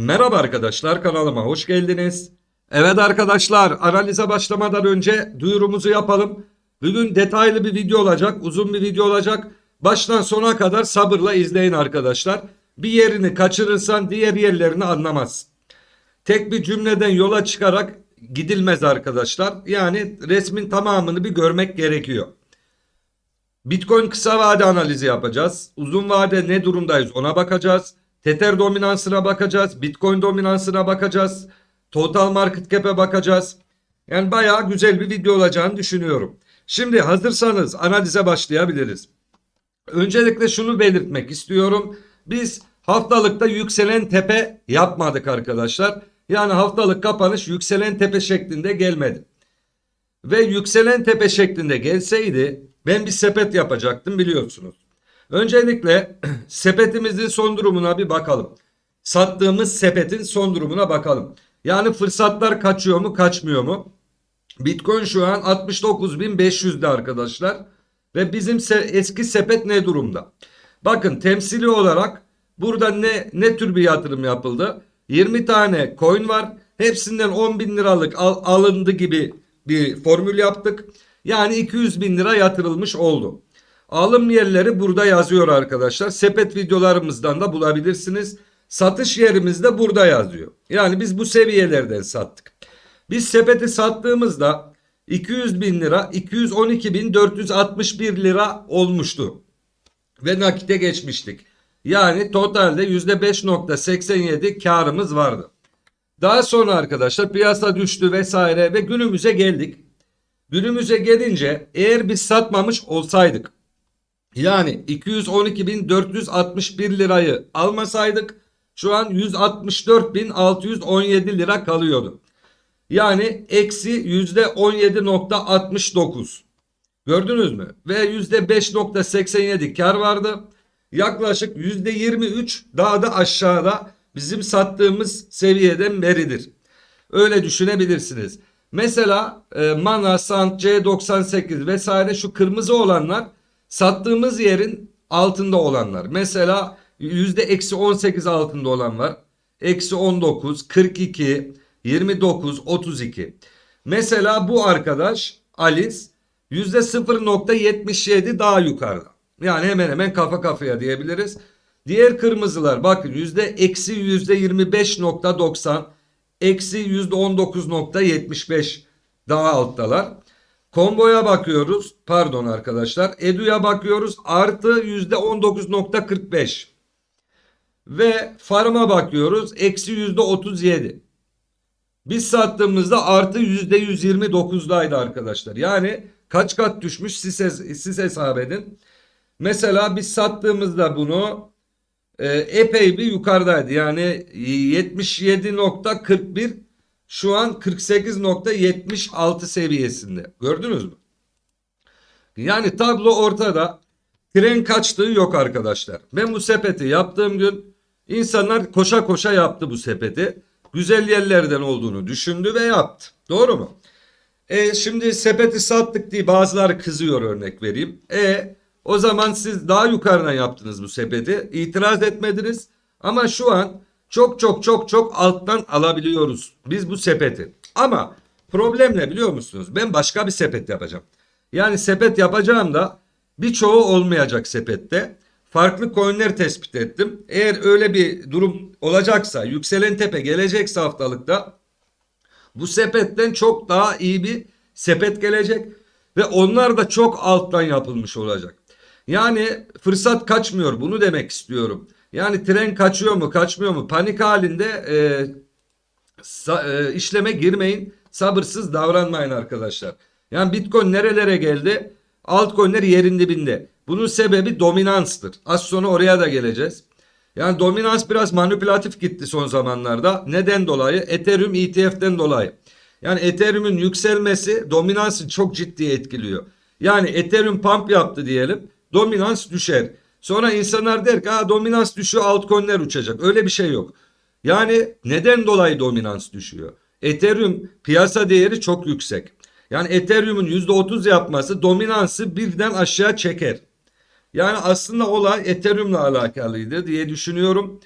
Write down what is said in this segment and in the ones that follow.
Merhaba arkadaşlar kanalıma hoş geldiniz. Evet arkadaşlar analize başlamadan önce duyurumuzu yapalım. Bugün detaylı bir video olacak, uzun bir video olacak. Baştan sona kadar sabırla izleyin arkadaşlar. Bir yerini kaçırırsan diğer yerlerini anlamazsın. Tek bir cümleden yola çıkarak gidilmez arkadaşlar. Yani resmin tamamını bir görmek gerekiyor. Bitcoin kısa vade analizi yapacağız. Uzun vade ne durumdayız ona bakacağız. Tether dominansına bakacağız. Bitcoin dominansına bakacağız. Total market cap'e bakacağız. Yani bayağı güzel bir video olacağını düşünüyorum. Şimdi hazırsanız analize başlayabiliriz. Öncelikle şunu belirtmek istiyorum. Biz haftalıkta yükselen tepe yapmadık arkadaşlar. Yani haftalık kapanış yükselen tepe şeklinde gelmedi. Ve yükselen tepe şeklinde gelseydi ben bir sepet yapacaktım biliyorsunuz. Öncelikle sepetimizin son durumuna bir bakalım. Sattığımız sepetin son durumuna bakalım. Yani fırsatlar kaçıyor mu kaçmıyor mu? Bitcoin şu an 69.500'de arkadaşlar. Ve bizim se- eski sepet ne durumda? Bakın temsili olarak burada ne ne tür bir yatırım yapıldı? 20 tane coin var. Hepsinden 10 bin liralık al- alındı gibi bir formül yaptık. Yani 200 bin lira yatırılmış oldu. Alım yerleri burada yazıyor arkadaşlar. Sepet videolarımızdan da bulabilirsiniz. Satış yerimiz de burada yazıyor. Yani biz bu seviyelerden sattık. Biz sepeti sattığımızda 200 bin lira 212 bin 461 lira olmuştu. Ve nakite geçmiştik. Yani totalde %5.87 karımız vardı. Daha sonra arkadaşlar piyasa düştü vesaire ve günümüze geldik. Günümüze gelince eğer biz satmamış olsaydık yani 212.461 lirayı almasaydık şu an 164.617 lira kalıyordu. Yani eksi %17.69. Gördünüz mü? Ve %5.87 kar vardı. Yaklaşık %23 daha da aşağıda bizim sattığımız seviyeden beridir. Öyle düşünebilirsiniz. Mesela e, Mana, Sant, C98 vesaire şu kırmızı olanlar sattığımız yerin altında olanlar. Mesela yüzde eksi 18 altında olan var. Eksi 19, 42, 29, 32. Mesela bu arkadaş Alice yüzde 0.77 daha yukarıda. Yani hemen hemen kafa kafaya diyebiliriz. Diğer kırmızılar bakın yüzde eksi yüzde 25.90 eksi yüzde 19.75 daha alttalar. Komboya bakıyoruz. Pardon arkadaşlar. Edu'ya bakıyoruz. Artı yüzde 19.45. Ve farm'a bakıyoruz. Eksi yüzde 37. Biz sattığımızda artı yüzde 129'daydı arkadaşlar. Yani kaç kat düşmüş siz, siz hesap edin. Mesela biz sattığımızda bunu e, epey bir yukarıdaydı. Yani 77.41 şu an 48.76 seviyesinde. Gördünüz mü? Yani tablo ortada. Tren kaçtığı yok arkadaşlar. Ben bu sepeti yaptığım gün insanlar koşa koşa yaptı bu sepeti. Güzel yerlerden olduğunu düşündü ve yaptı. Doğru mu? E şimdi sepeti sattık diye bazıları kızıyor örnek vereyim. E o zaman siz daha yukarıdan yaptınız bu sepeti. İtiraz etmediniz. Ama şu an çok çok çok çok alttan alabiliyoruz biz bu sepeti. Ama problem ne biliyor musunuz? Ben başka bir sepet yapacağım. Yani sepet yapacağım da birçoğu olmayacak sepette. Farklı coinler tespit ettim. Eğer öyle bir durum olacaksa, yükselen tepe gelecekse haftalıkta bu sepetten çok daha iyi bir sepet gelecek ve onlar da çok alttan yapılmış olacak. Yani fırsat kaçmıyor bunu demek istiyorum. Yani tren kaçıyor mu kaçmıyor mu panik halinde e, sa- e, işleme girmeyin sabırsız davranmayın arkadaşlar. Yani Bitcoin nerelere geldi? Altcoin'ler yerin dibinde. Bunun sebebi dominanstır. Az sonra oraya da geleceğiz. Yani dominans biraz manipülatif gitti son zamanlarda. Neden dolayı? Ethereum ETF'den dolayı. Yani Ethereum'un yükselmesi dominansı çok ciddi etkiliyor. Yani Ethereum pump yaptı diyelim. Dominans düşer. Sonra insanlar der ki ha dominans düşüyor altcoin'ler uçacak. Öyle bir şey yok. Yani neden dolayı dominans düşüyor? Ethereum piyasa değeri çok yüksek. Yani Ethereum'un %30 yapması dominansı birden aşağı çeker. Yani aslında olay Ethereum'la alakalıydı diye düşünüyorum.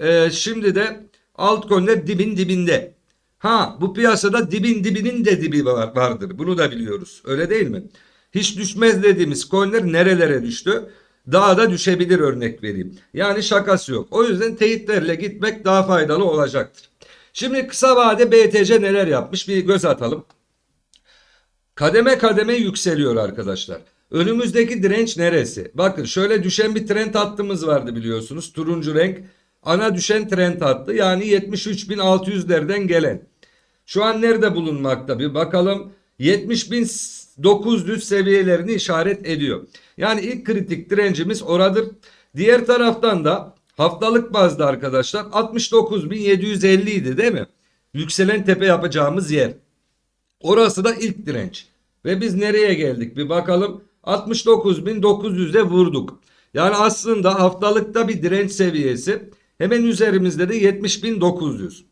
Ee, şimdi de Altcoin'ler dibin dibinde. Ha bu piyasada dibin dibinin de dibi var, vardır. Bunu da biliyoruz. Öyle değil mi? Hiç düşmez dediğimiz coinler nerelere düştü? Daha da düşebilir örnek vereyim. Yani şakası yok. O yüzden teyitlerle gitmek daha faydalı olacaktır. Şimdi kısa vade BTC neler yapmış bir göz atalım. Kademe kademe yükseliyor arkadaşlar. Önümüzdeki direnç neresi? Bakın şöyle düşen bir trend hattımız vardı biliyorsunuz. Turuncu renk ana düşen trend hattı. Yani 73.600'lerden gelen. Şu an nerede bulunmakta bir bakalım. 70.900 seviyelerini işaret ediyor. Yani ilk kritik direncimiz oradır. Diğer taraftan da haftalık bazda arkadaşlar 69.750 idi değil mi? Yükselen tepe yapacağımız yer. Orası da ilk direnç. Ve biz nereye geldik bir bakalım. 69.900'e vurduk. Yani aslında haftalıkta bir direnç seviyesi. Hemen üzerimizde de 70.900.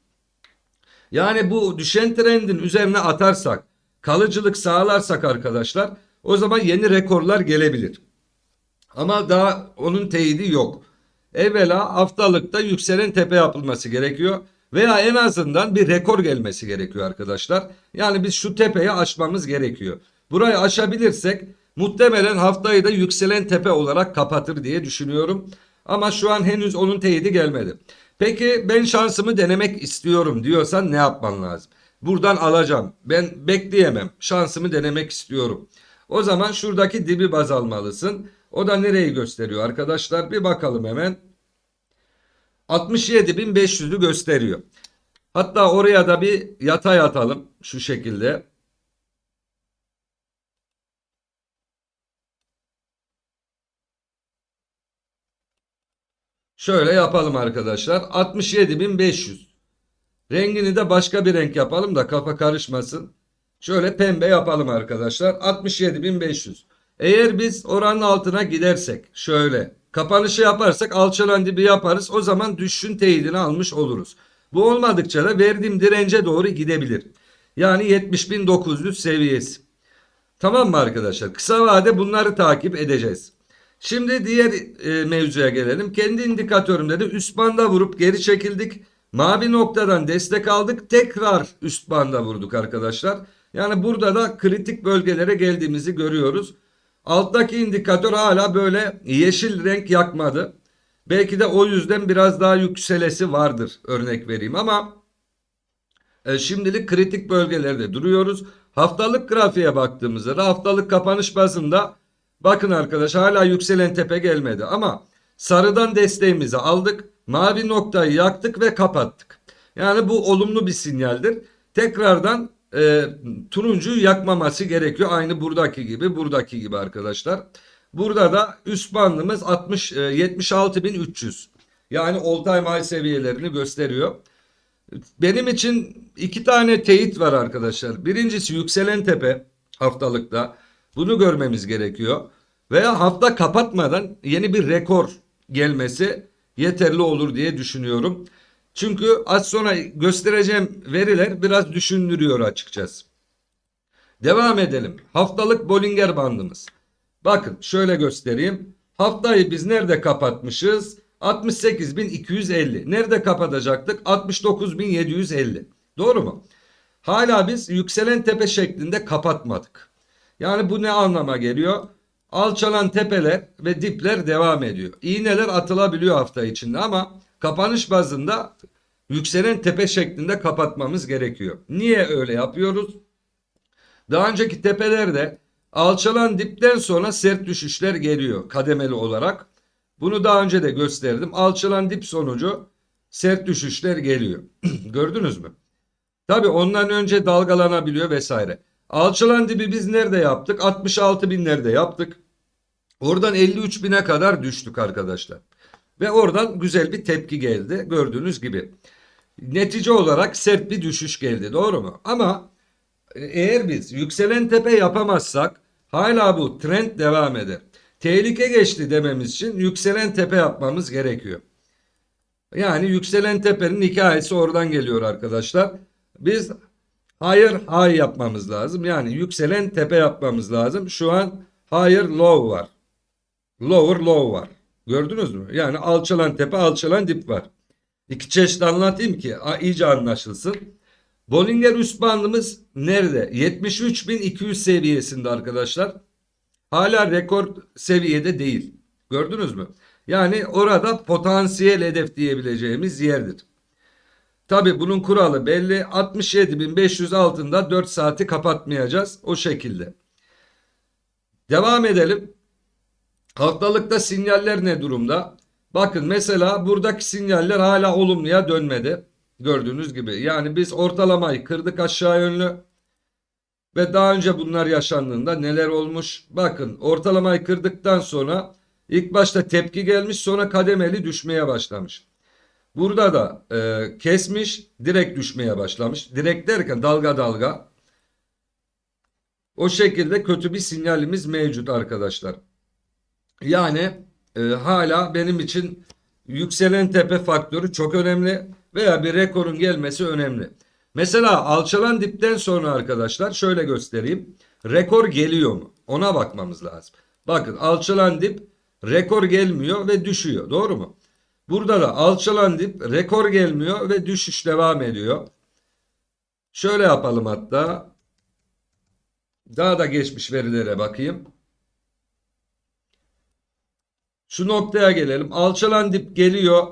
Yani bu düşen trendin üzerine atarsak, kalıcılık sağlarsak arkadaşlar o zaman yeni rekorlar gelebilir. Ama daha onun teyidi yok. Evvela haftalıkta yükselen tepe yapılması gerekiyor. Veya en azından bir rekor gelmesi gerekiyor arkadaşlar. Yani biz şu tepeyi aşmamız gerekiyor. Burayı aşabilirsek muhtemelen haftayı da yükselen tepe olarak kapatır diye düşünüyorum. Ama şu an henüz onun teyidi gelmedi. Peki ben şansımı denemek istiyorum diyorsan ne yapman lazım? Buradan alacağım. Ben bekleyemem. Şansımı denemek istiyorum. O zaman şuradaki dibi baz almalısın. O da nereyi gösteriyor arkadaşlar? Bir bakalım hemen. 67.500'ü gösteriyor. Hatta oraya da bir yatay atalım şu şekilde. Şöyle yapalım arkadaşlar. 67.500. Rengini de başka bir renk yapalım da kafa karışmasın. Şöyle pembe yapalım arkadaşlar. 67.500. Eğer biz oranın altına gidersek şöyle kapanışı yaparsak alçalan dibi yaparız. O zaman düşüşün teyidini almış oluruz. Bu olmadıkça da verdiğim dirence doğru gidebilir. Yani 70.900 seviyesi. Tamam mı arkadaşlar? Kısa vade bunları takip edeceğiz. Şimdi diğer e, mevzuya gelelim. Kendi indikatörümde de üst banda vurup geri çekildik. Mavi noktadan destek aldık. Tekrar üst banda vurduk arkadaşlar. Yani burada da kritik bölgelere geldiğimizi görüyoruz. Alttaki indikatör hala böyle yeşil renk yakmadı. Belki de o yüzden biraz daha yükselesi vardır örnek vereyim ama e, şimdilik kritik bölgelerde duruyoruz. Haftalık grafiğe baktığımızda da haftalık kapanış bazında bakın arkadaş hala yükselen tepe gelmedi ama sarıdan desteğimizi aldık. Mavi noktayı yaktık ve kapattık. Yani bu olumlu bir sinyaldir. Tekrardan e, turuncuyu yakmaması gerekiyor. Aynı buradaki gibi buradaki gibi arkadaşlar. Burada da üst bandımız 60 e, 76.300. Yani all time high seviyelerini gösteriyor. Benim için iki tane teyit var arkadaşlar. Birincisi yükselen tepe haftalıkta. Bunu görmemiz gerekiyor. Veya hafta kapatmadan yeni bir rekor gelmesi yeterli olur diye düşünüyorum. Çünkü az sonra göstereceğim veriler biraz düşündürüyor açıkçası. Devam edelim. Haftalık Bollinger bandımız. Bakın şöyle göstereyim. Haftayı biz nerede kapatmışız? 68.250. Nerede kapatacaktık? 69.750. Doğru mu? Hala biz yükselen tepe şeklinde kapatmadık. Yani bu ne anlama geliyor? Alçalan tepeler ve dipler devam ediyor. İğneler atılabiliyor hafta içinde ama kapanış bazında yükselen tepe şeklinde kapatmamız gerekiyor. Niye öyle yapıyoruz? Daha önceki tepelerde alçalan dipten sonra sert düşüşler geliyor kademeli olarak. Bunu daha önce de gösterdim. Alçalan dip sonucu sert düşüşler geliyor. Gördünüz mü? Tabi ondan önce dalgalanabiliyor vesaire. Alçalan dibi biz nerede yaptık? 66 binlerde yaptık. Oradan 53 bine kadar düştük arkadaşlar. Ve oradan güzel bir tepki geldi gördüğünüz gibi. Netice olarak sert bir düşüş geldi doğru mu? Ama eğer biz yükselen tepe yapamazsak hala bu trend devam eder. Tehlike geçti dememiz için yükselen tepe yapmamız gerekiyor. Yani yükselen tepenin hikayesi oradan geliyor arkadaşlar. Biz hayır high yapmamız lazım. Yani yükselen tepe yapmamız lazım. Şu an higher low var. Lower low var. Gördünüz mü? Yani alçalan tepe alçalan dip var. İki çeşit anlatayım ki iyice anlaşılsın. Bollinger üst bandımız nerede? 73.200 seviyesinde arkadaşlar. Hala rekor seviyede değil. Gördünüz mü? Yani orada potansiyel hedef diyebileceğimiz yerdir. Tabi bunun kuralı belli. 67.500 altında 4 saati kapatmayacağız. O şekilde. Devam edelim. Haftalıkta sinyaller ne durumda? Bakın mesela buradaki sinyaller hala olumluya dönmedi. Gördüğünüz gibi. Yani biz ortalamayı kırdık aşağı yönlü. Ve daha önce bunlar yaşandığında neler olmuş? Bakın ortalamayı kırdıktan sonra ilk başta tepki gelmiş sonra kademeli düşmeye başlamış. Burada da e, kesmiş direkt düşmeye başlamış. Direkt derken dalga dalga. O şekilde kötü bir sinyalimiz mevcut arkadaşlar. Yani e, hala benim için yükselen tepe faktörü çok önemli veya bir rekorun gelmesi önemli. Mesela alçalan dipten sonra arkadaşlar şöyle göstereyim. Rekor geliyor mu? Ona bakmamız lazım. Bakın alçalan dip rekor gelmiyor ve düşüyor. Doğru mu? Burada da alçalan dip rekor gelmiyor ve düşüş devam ediyor. Şöyle yapalım hatta. Daha da geçmiş verilere bakayım. Şu noktaya gelelim. Alçalan dip geliyor.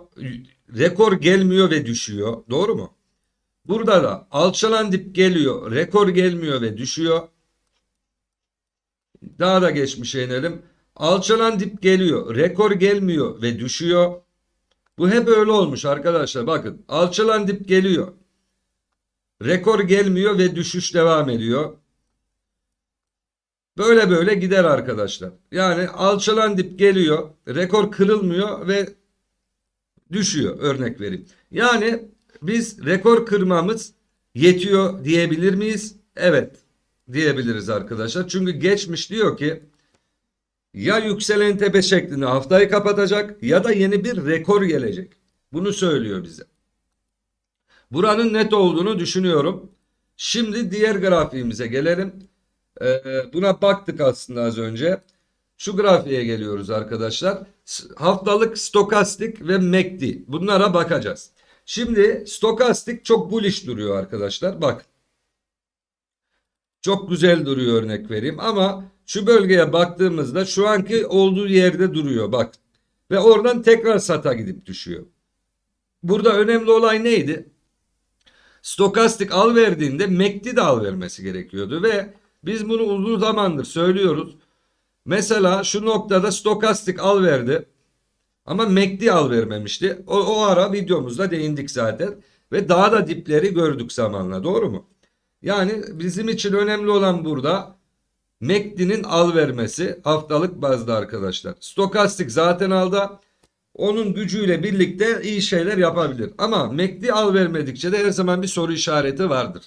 Rekor gelmiyor ve düşüyor. Doğru mu? Burada da alçalan dip geliyor. Rekor gelmiyor ve düşüyor. Daha da geçmişe inelim. Alçalan dip geliyor. Rekor gelmiyor ve düşüyor. Bu hep öyle olmuş arkadaşlar. Bakın alçalan dip geliyor. Rekor gelmiyor ve düşüş devam ediyor. Böyle böyle gider arkadaşlar. Yani alçalan dip geliyor. Rekor kırılmıyor ve düşüyor örnek vereyim. Yani biz rekor kırmamız yetiyor diyebilir miyiz? Evet diyebiliriz arkadaşlar. Çünkü geçmiş diyor ki ya yükselen tepe şeklinde haftayı kapatacak ya da yeni bir rekor gelecek. Bunu söylüyor bize. Buranın net olduğunu düşünüyorum. Şimdi diğer grafiğimize gelelim. Ee, buna baktık aslında az önce. Şu grafiğe geliyoruz arkadaşlar. Haftalık stokastik ve MACD. Bunlara bakacağız. Şimdi stokastik çok bullish duruyor arkadaşlar. Bak. Çok güzel duruyor örnek vereyim ama şu bölgeye baktığımızda şu anki olduğu yerde duruyor bak. Ve oradan tekrar sata gidip düşüyor. Burada önemli olay neydi? Stokastik al verdiğinde MACD de al vermesi gerekiyordu ve biz bunu uzun zamandır söylüyoruz. Mesela şu noktada stokastik al verdi. Ama MACD al vermemişti. O, o ara videomuzda değindik zaten. Ve daha da dipleri gördük zamanla. Doğru mu? Yani bizim için önemli olan burada MACD'nin al vermesi haftalık bazda arkadaşlar. Stokastik zaten aldı. Onun gücüyle birlikte iyi şeyler yapabilir. Ama MACD al vermedikçe de her zaman bir soru işareti vardır.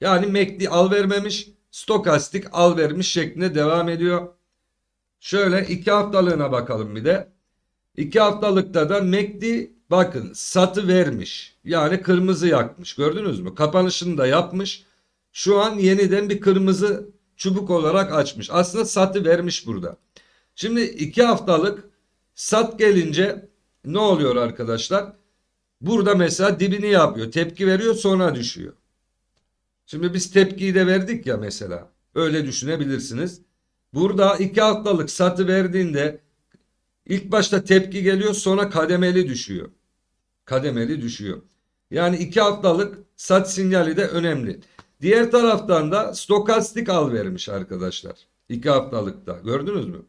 Yani MACD al vermemiş, stokastik al vermiş şeklinde devam ediyor. Şöyle iki haftalığına bakalım bir de. İki haftalıkta da MACD bakın satı vermiş. Yani kırmızı yakmış. Gördünüz mü? Kapanışını da yapmış. Şu an yeniden bir kırmızı çubuk olarak açmış. Aslında satı vermiş burada. Şimdi iki haftalık sat gelince ne oluyor arkadaşlar? Burada mesela dibini yapıyor. Tepki veriyor sonra düşüyor. Şimdi biz tepkiyi de verdik ya mesela. Öyle düşünebilirsiniz. Burada iki haftalık satı verdiğinde ilk başta tepki geliyor sonra kademeli düşüyor. Kademeli düşüyor. Yani iki haftalık sat sinyali de önemli. Diğer taraftan da stokastik al vermiş arkadaşlar. İki haftalıkta gördünüz mü?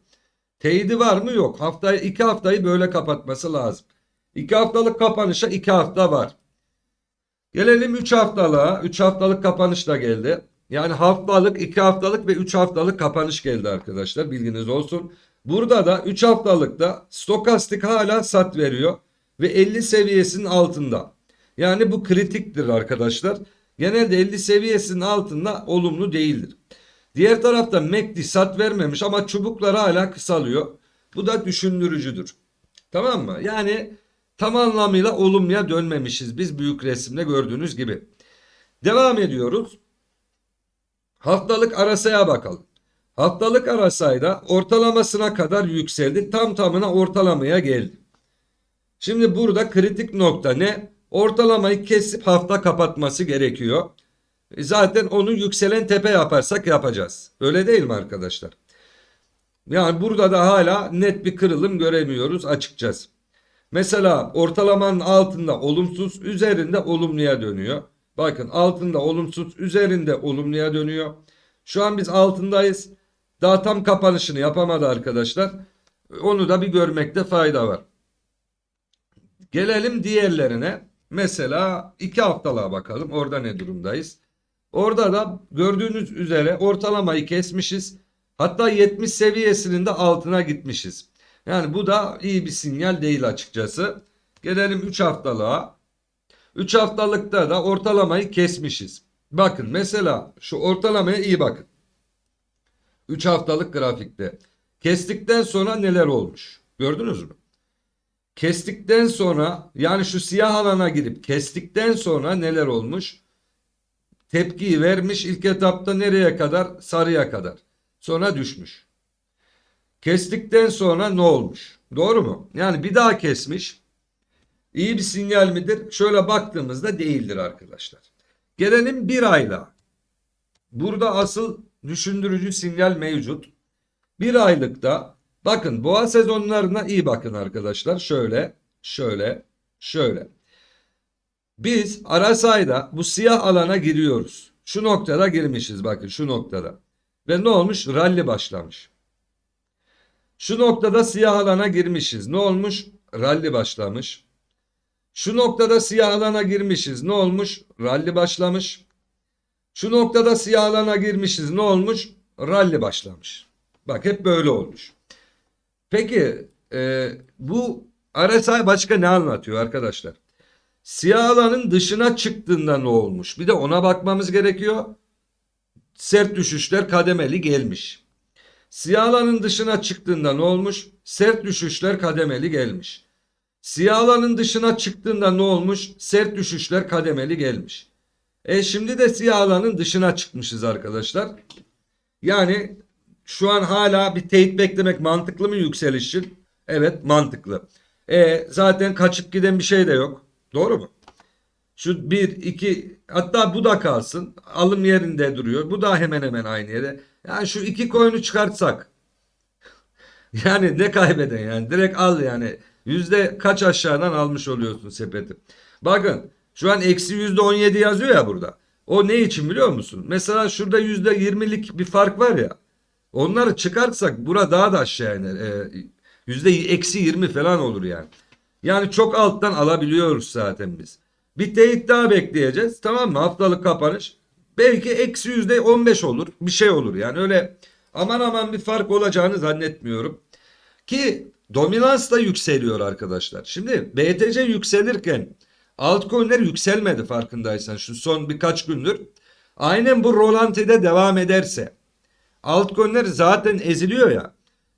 Teyidi var mı? Yok. Haftayı iki haftayı böyle kapatması lazım. İki haftalık kapanışa iki hafta var. Gelelim 3 haftalığa. 3 haftalık kapanış da geldi. Yani haftalık, 2 haftalık ve 3 haftalık kapanış geldi arkadaşlar. Bilginiz olsun. Burada da 3 haftalıkta stokastik hala sat veriyor. Ve 50 seviyesinin altında. Yani bu kritiktir arkadaşlar. Genelde 50 seviyesinin altında olumlu değildir. Diğer tarafta MACD sat vermemiş ama çubuklar hala kısalıyor. Bu da düşündürücüdür. Tamam mı? Yani tam anlamıyla olumluya dönmemişiz biz büyük resimde gördüğünüz gibi. Devam ediyoruz. Haftalık arasaya bakalım. Haftalık arasayda ortalamasına kadar yükseldi. Tam tamına ortalamaya geldi. Şimdi burada kritik nokta ne? Ortalamayı kesip hafta kapatması gerekiyor. E Zaten onu yükselen tepe yaparsak yapacağız. Öyle değil mi arkadaşlar? Yani burada da hala net bir kırılım göremiyoruz açıkçası. Mesela ortalamanın altında olumsuz, üzerinde olumluya dönüyor. Bakın altında olumsuz, üzerinde olumluya dönüyor. Şu an biz altındayız. Daha tam kapanışını yapamadı arkadaşlar. Onu da bir görmekte fayda var. Gelelim diğerlerine. Mesela iki haftalığa bakalım. Orada ne durumdayız? Orada da gördüğünüz üzere ortalamayı kesmişiz. Hatta 70 seviyesinin de altına gitmişiz. Yani bu da iyi bir sinyal değil açıkçası. Gelelim 3 haftalığa. 3 haftalıkta da ortalamayı kesmişiz. Bakın mesela şu ortalamaya iyi bakın. 3 haftalık grafikte. Kestikten sonra neler olmuş? Gördünüz mü? Kestikten sonra yani şu siyah alana girip kestikten sonra neler olmuş? Tepkiyi vermiş ilk etapta nereye kadar? Sarıya kadar. Sonra düşmüş. Kestikten sonra ne olmuş? Doğru mu? Yani bir daha kesmiş. İyi bir sinyal midir? Şöyle baktığımızda değildir arkadaşlar. Gelelim bir ayla. Burada asıl düşündürücü sinyal mevcut. Bir aylıkta bakın boğa sezonlarına iyi bakın arkadaşlar. Şöyle, şöyle, şöyle. Biz Arasay'da bu siyah alana giriyoruz. Şu noktada girmişiz bakın şu noktada. Ve ne olmuş? Rally başlamış. Şu noktada siyah alana girmişiz. Ne olmuş? Rally başlamış. Şu noktada siyah alana girmişiz. Ne olmuş? Rally başlamış. Şu noktada siyah alana girmişiz. Ne olmuş? Rally başlamış. Bak hep böyle olmuş. Peki e, bu RSI başka ne anlatıyor arkadaşlar? Siyah alanın dışına çıktığında ne olmuş? Bir de ona bakmamız gerekiyor. Sert düşüşler kademeli gelmiş. Siyah alanın dışına çıktığında ne olmuş? Sert düşüşler kademeli gelmiş. Siyah dışına çıktığında ne olmuş? Sert düşüşler kademeli gelmiş. E şimdi de siyah dışına çıkmışız arkadaşlar. Yani şu an hala bir teyit beklemek mantıklı mı yükseliş için? Evet mantıklı. E zaten kaçıp giden bir şey de yok. Doğru mu? Şu bir, iki hatta bu da kalsın. Alım yerinde duruyor. Bu da hemen hemen aynı yere. Yani şu iki coin'i çıkartsak. Yani ne kaybeden yani. Direkt al yani. Yüzde kaç aşağıdan almış oluyorsun sepeti. Bakın şu an eksi yüzde on yedi yazıyor ya burada. O ne için biliyor musun? Mesela şurada yüzde yirmilik bir fark var ya. Onları çıkartsak bura daha da aşağı iner. Ee, Yüzde eksi yirmi falan olur yani. Yani çok alttan alabiliyoruz zaten biz. Bir teyit daha bekleyeceğiz. Tamam mı? Haftalık kapanış. Belki eksi yüzde on beş olur. Bir şey olur yani. Öyle aman aman bir fark olacağını zannetmiyorum. Ki dominans da yükseliyor arkadaşlar. Şimdi BTC yükselirken altcoin'ler yükselmedi farkındaysan şu son birkaç gündür. Aynen bu rolantide devam ederse altcoin'ler zaten eziliyor ya.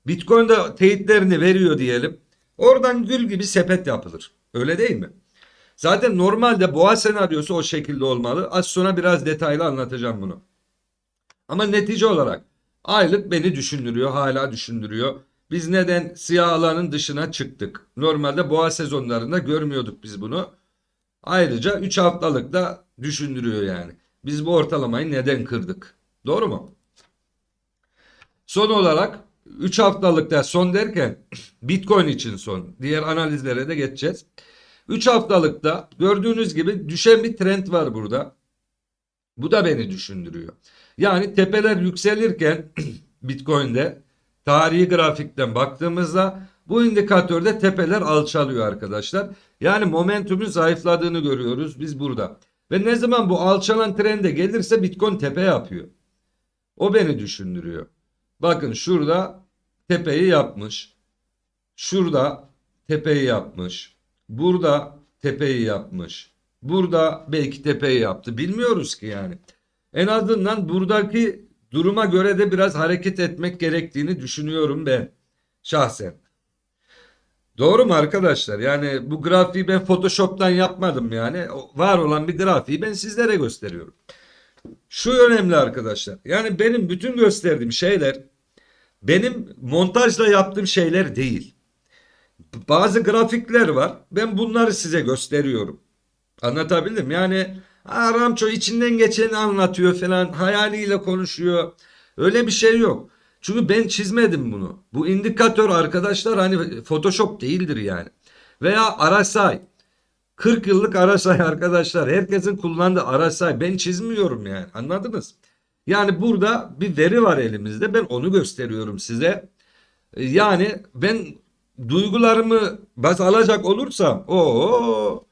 Bitcoin de teyitlerini veriyor diyelim. Oradan gül gibi sepet yapılır. Öyle değil mi? Zaten normalde boğa senaryosu o şekilde olmalı. Az sonra biraz detaylı anlatacağım bunu. Ama netice olarak aylık beni düşündürüyor, hala düşündürüyor. Biz neden siyah alanın dışına çıktık? Normalde boğa sezonlarında görmüyorduk biz bunu. Ayrıca 3 haftalık da düşündürüyor yani. Biz bu ortalamayı neden kırdık? Doğru mu? Son olarak 3 haftalıkta son derken Bitcoin için son. Diğer analizlere de geçeceğiz. 3 haftalıkta gördüğünüz gibi düşen bir trend var burada. Bu da beni düşündürüyor. Yani tepeler yükselirken Bitcoin'de tarihi grafikten baktığımızda bu indikatörde tepeler alçalıyor arkadaşlar. Yani momentumun zayıfladığını görüyoruz biz burada. Ve ne zaman bu alçalan trende gelirse Bitcoin tepe yapıyor. O beni düşündürüyor. Bakın şurada tepeyi yapmış. Şurada tepeyi yapmış. Burada tepeyi yapmış. Burada belki tepeyi yaptı. Bilmiyoruz ki yani. En azından buradaki duruma göre de biraz hareket etmek gerektiğini düşünüyorum ben şahsen. Doğru mu arkadaşlar? Yani bu grafiği ben Photoshop'tan yapmadım yani. Var olan bir grafiği ben sizlere gösteriyorum. Şu önemli arkadaşlar. Yani benim bütün gösterdiğim şeyler benim montajla yaptığım şeyler değil. Bazı grafikler var. Ben bunları size gösteriyorum. Anlatabildim? Yani "Aa, Ramço içinden geçeni anlatıyor falan. Hayaliyle konuşuyor. Öyle bir şey yok. Çünkü ben çizmedim bunu. Bu indikatör arkadaşlar hani Photoshop değildir yani. Veya Arasay. 40 yıllık Arasay arkadaşlar. Herkesin kullandığı Arasay. Ben çizmiyorum yani. Anladınız? Yani burada bir veri var elimizde. Ben onu gösteriyorum size. E, Yani ben duygularımı baz alacak olursam o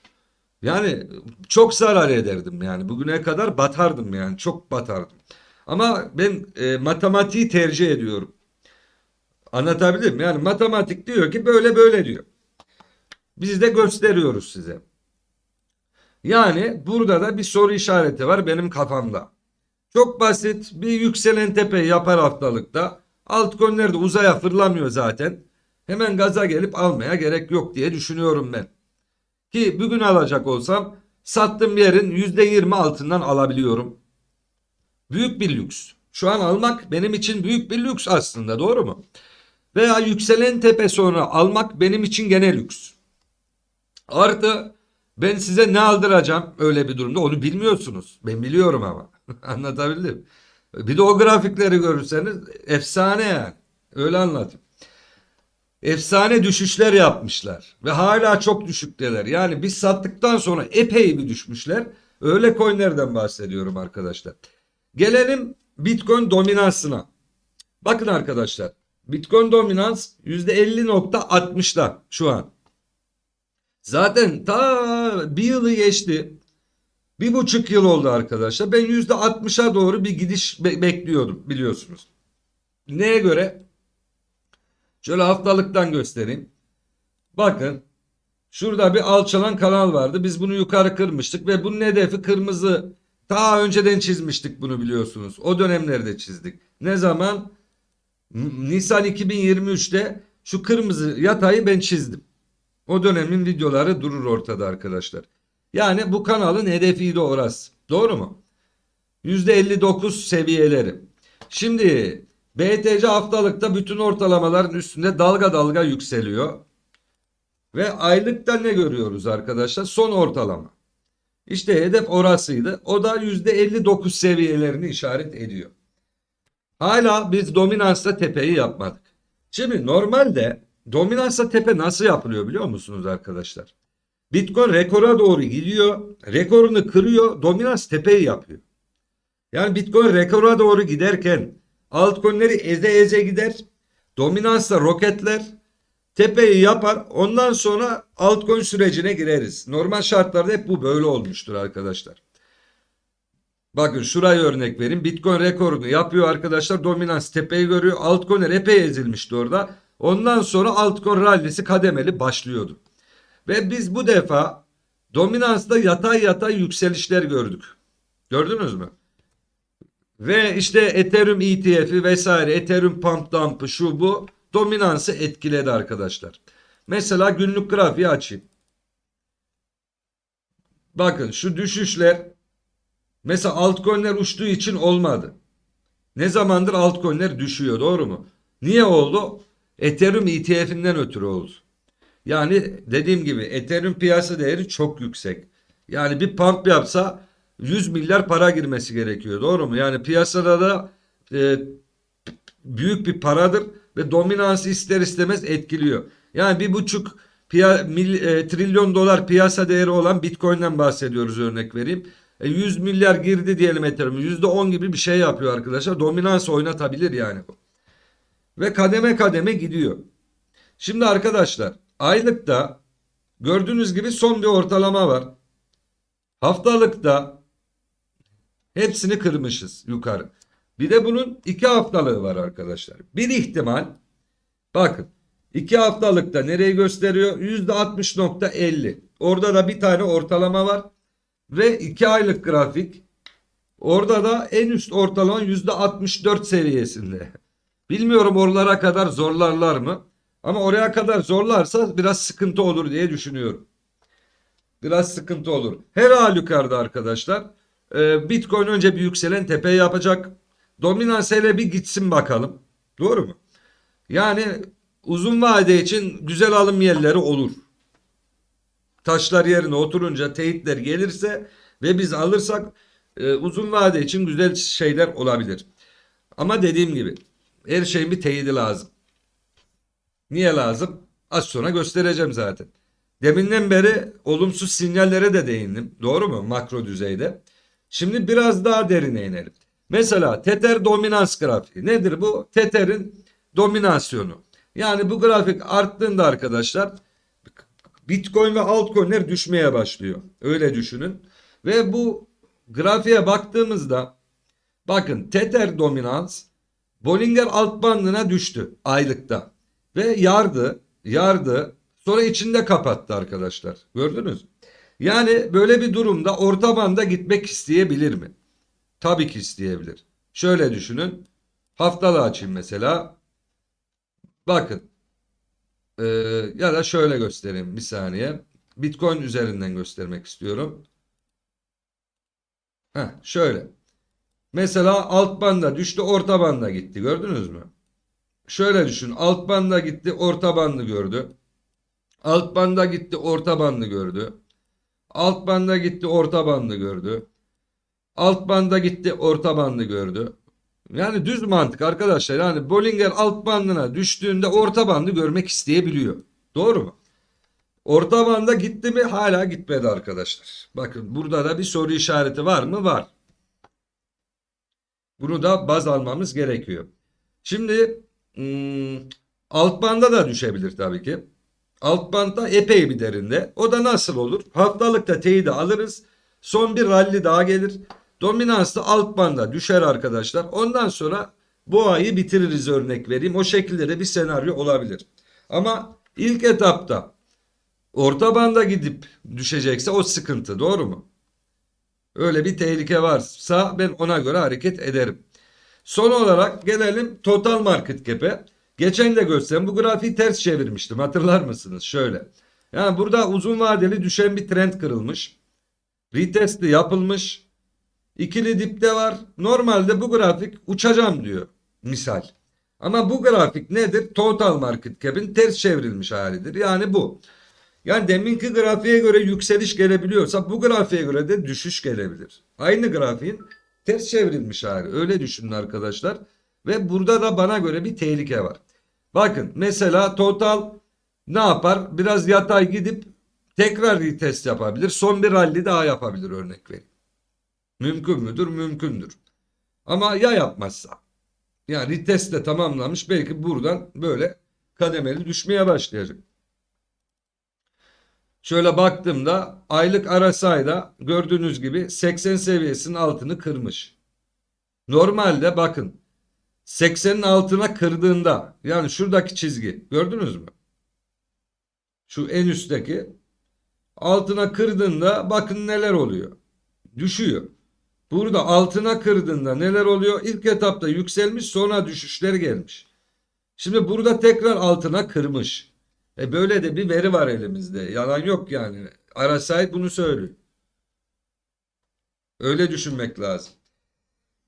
yani çok zarar ederdim yani bugüne kadar batardım yani çok batardım. Ama ben e, matematiği tercih ediyorum. Anlatabildim mi? Yani matematik diyor ki böyle böyle diyor. Biz de gösteriyoruz size. Yani burada da bir soru işareti var benim kafamda. Çok basit bir yükselen tepe yapar haftalıkta. Altcoin'ler de uzaya fırlamıyor zaten. Hemen gaza gelip almaya gerek yok diye düşünüyorum ben. Ki bugün alacak olsam sattığım yerin %20 altından alabiliyorum. Büyük bir lüks. Şu an almak benim için büyük bir lüks aslında doğru mu? Veya yükselen tepe sonra almak benim için gene lüks. Artı ben size ne aldıracağım öyle bir durumda onu bilmiyorsunuz. Ben biliyorum ama. Anlatabildim. Bir de o grafikleri görürseniz efsane yani. Öyle anlatayım. Efsane düşüşler yapmışlar ve hala çok düşükteler. Yani biz sattıktan sonra epey bir düşmüşler. Öyle coinlerden bahsediyorum arkadaşlar. Gelelim Bitcoin dominansına. Bakın arkadaşlar. Bitcoin dominans %50.60'da şu an. Zaten ta bir yılı geçti. Bir buçuk yıl oldu arkadaşlar. Ben yüzde 60'a doğru bir gidiş be- bekliyordum biliyorsunuz. Neye göre? Şöyle haftalıktan göstereyim. Bakın şurada bir alçalan kanal vardı. Biz bunu yukarı kırmıştık ve bunun hedefi kırmızı. Ta önceden çizmiştik bunu biliyorsunuz. O dönemlerde çizdik. Ne zaman? Nisan 2023'te şu kırmızı yatayı ben çizdim. O dönemin videoları durur ortada arkadaşlar. Yani bu kanalın hedefiydi orası. Doğru mu? %59 seviyeleri. Şimdi BTC haftalıkta bütün ortalamaların üstünde dalga dalga yükseliyor. Ve aylıkta ne görüyoruz arkadaşlar? Son ortalama. İşte hedef orasıydı. O da %59 seviyelerini işaret ediyor. Hala biz dominansta tepeyi yapmadık. Şimdi normalde dominansta tepe nasıl yapılıyor biliyor musunuz arkadaşlar? Bitcoin rekora doğru gidiyor. Rekorunu kırıyor. Dominans tepeyi yapıyor. Yani Bitcoin rekora doğru giderken altcoin'leri eze eze gider. Dominansla roketler tepeyi yapar. Ondan sonra altcoin sürecine gireriz. Normal şartlarda hep bu böyle olmuştur arkadaşlar. Bakın şuraya örnek vereyim. Bitcoin rekorunu yapıyor arkadaşlar. Dominans tepeyi görüyor. Altcoin'ler epey ezilmişti orada. Ondan sonra altcoin rallisi kademeli başlıyordu. Ve biz bu defa dominansta yatay yatay yükselişler gördük. Gördünüz mü? Ve işte Ethereum ETF'i vesaire Ethereum Pump Dump'ı şu bu dominansı etkiledi arkadaşlar. Mesela günlük grafiği açayım. Bakın şu düşüşler mesela altcoin'ler uçtuğu için olmadı. Ne zamandır altcoin'ler düşüyor doğru mu? Niye oldu? Ethereum ETF'inden ötürü oldu. Yani dediğim gibi Ethereum piyasa değeri çok yüksek. Yani bir pump yapsa 100 milyar para girmesi gerekiyor. Doğru mu? Yani piyasada da e, büyük bir paradır ve dominansı ister istemez etkiliyor. Yani bir buçuk e, trilyon dolar piyasa değeri olan Bitcoin'den bahsediyoruz örnek vereyim. E, 100 milyar girdi diyelim Ethereum. %10 gibi bir şey yapıyor arkadaşlar. Dominans oynatabilir yani bu. Ve kademe kademe gidiyor. Şimdi arkadaşlar aylıkta gördüğünüz gibi son bir ortalama var. Haftalıkta hepsini kırmışız yukarı. Bir de bunun iki haftalığı var arkadaşlar. Bir ihtimal bakın iki haftalıkta nereyi gösteriyor? %60.50. Orada da bir tane ortalama var. Ve iki aylık grafik. Orada da en üst ortalama %64 seviyesinde. Bilmiyorum oralara kadar zorlarlar mı? Ama oraya kadar zorlarsa biraz sıkıntı olur diye düşünüyorum. Biraz sıkıntı olur. Her halükarda arkadaşlar e, Bitcoin önce bir yükselen tepe yapacak. Dominans hele bir gitsin bakalım. Doğru mu? Yani uzun vade için güzel alım yerleri olur. Taşlar yerine oturunca teyitler gelirse ve biz alırsak e, uzun vade için güzel şeyler olabilir. Ama dediğim gibi her şeyin bir teyidi lazım. Niye lazım? Az sonra göstereceğim zaten. Deminden beri olumsuz sinyallere de değindim. Doğru mu? Makro düzeyde. Şimdi biraz daha derine inelim. Mesela Tether dominans grafiği. Nedir bu? Tether'in dominasyonu. Yani bu grafik arttığında arkadaşlar Bitcoin ve altcoin'ler düşmeye başlıyor. Öyle düşünün. Ve bu grafiğe baktığımızda bakın Tether dominans Bollinger alt bandına düştü aylıkta. Ve yardı, yardı. Sonra içinde kapattı arkadaşlar. Gördünüz? Yani böyle bir durumda orta banda gitmek isteyebilir mi? Tabii ki isteyebilir. Şöyle düşünün. Haftalı açayım mesela. Bakın. Ee, ya da şöyle göstereyim bir saniye. Bitcoin üzerinden göstermek istiyorum. Heh, şöyle. Mesela alt banda düştü orta banda gitti. Gördünüz mü? Şöyle düşün. Alt banda gitti orta bandı gördü. Alt banda gitti orta bandı gördü. Alt banda gitti orta bandı gördü. Alt banda gitti orta bandı gördü. Yani düz mantık arkadaşlar. Yani Bollinger alt bandına düştüğünde orta bandı görmek isteyebiliyor. Doğru mu? Orta banda gitti mi? Hala gitmedi arkadaşlar. Bakın burada da bir soru işareti var mı? Var. Bunu da baz almamız gerekiyor. Şimdi hmm, alt banda da düşebilir tabii ki. Alt bantta epey bir derinde. O da nasıl olur? Haftalıkta teyidi alırız. Son bir rally daha gelir. Dominanslı alt banda düşer arkadaşlar. Ondan sonra bu ayı bitiririz örnek vereyim. O şekilde de bir senaryo olabilir. Ama ilk etapta orta banda gidip düşecekse o sıkıntı doğru mu? Öyle bir tehlike varsa ben ona göre hareket ederim. Son olarak gelelim total market cap'e. Geçen de gösterdim bu grafiği ters çevirmiştim hatırlar mısınız? Şöyle. Yani burada uzun vadeli düşen bir trend kırılmış. Retesti yapılmış. İkili dipte var. Normalde bu grafik uçacağım diyor. Misal. Ama bu grafik nedir? Total market cap'in ters çevrilmiş halidir. Yani bu. Yani deminki grafiğe göre yükseliş gelebiliyorsa bu grafiğe göre de düşüş gelebilir. Aynı grafiğin ters çevrilmiş hali. Öyle düşünün arkadaşlar. Ve burada da bana göre bir tehlike var. Bakın mesela total ne yapar? Biraz yatay gidip tekrar retest yapabilir. Son bir rally daha yapabilir örnek vereyim. Mümkün müdür? Mümkündür. Ama ya yapmazsa? Yani retest de tamamlamış belki buradan böyle kademeli düşmeye başlayacak. Şöyle baktığımda aylık RSI'da gördüğünüz gibi 80 seviyesinin altını kırmış. Normalde bakın 80'in altına kırdığında yani şuradaki çizgi gördünüz mü? Şu en üstteki altına kırdığında bakın neler oluyor. Düşüyor. Burada altına kırdığında neler oluyor? İlk etapta yükselmiş sonra düşüşler gelmiş. Şimdi burada tekrar altına kırmış. E böyle de bir veri var elimizde. Yalan yok yani. RSI bunu söylüyor. Öyle düşünmek lazım.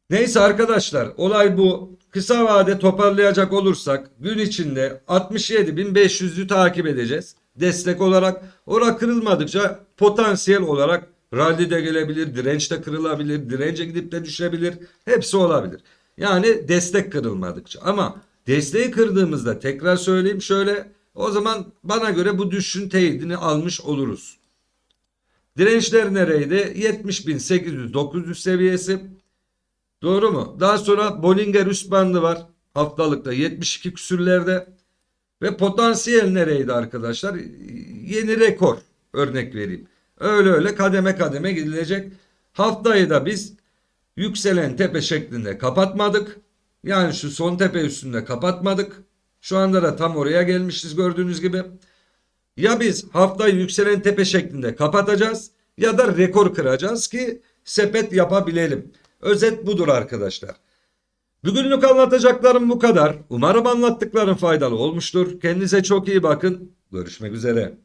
Neyse arkadaşlar olay bu. Kısa vade toparlayacak olursak gün içinde 67.500'ü takip edeceğiz. Destek olarak ora kırılmadıkça potansiyel olarak rally de gelebilir, direnç de kırılabilir, dirence gidip de düşebilir. Hepsi olabilir. Yani destek kırılmadıkça ama desteği kırdığımızda tekrar söyleyeyim şöyle o zaman bana göre bu düşüşün teyidini almış oluruz. Dirençler nereydi? 70.800-900 seviyesi. Doğru mu? Daha sonra Bollinger üst bandı var. Haftalıkta 72 küsürlerde. Ve potansiyel nereydi arkadaşlar? Yeni rekor örnek vereyim. Öyle öyle kademe kademe gidilecek. Haftayı da biz yükselen tepe şeklinde kapatmadık. Yani şu son tepe üstünde kapatmadık. Şu anda da tam oraya gelmişiz gördüğünüz gibi. Ya biz haftayı yükselen tepe şeklinde kapatacağız ya da rekor kıracağız ki sepet yapabilelim. Özet budur arkadaşlar. Bugünlük anlatacaklarım bu kadar. Umarım anlattıklarım faydalı olmuştur. Kendinize çok iyi bakın. Görüşmek üzere.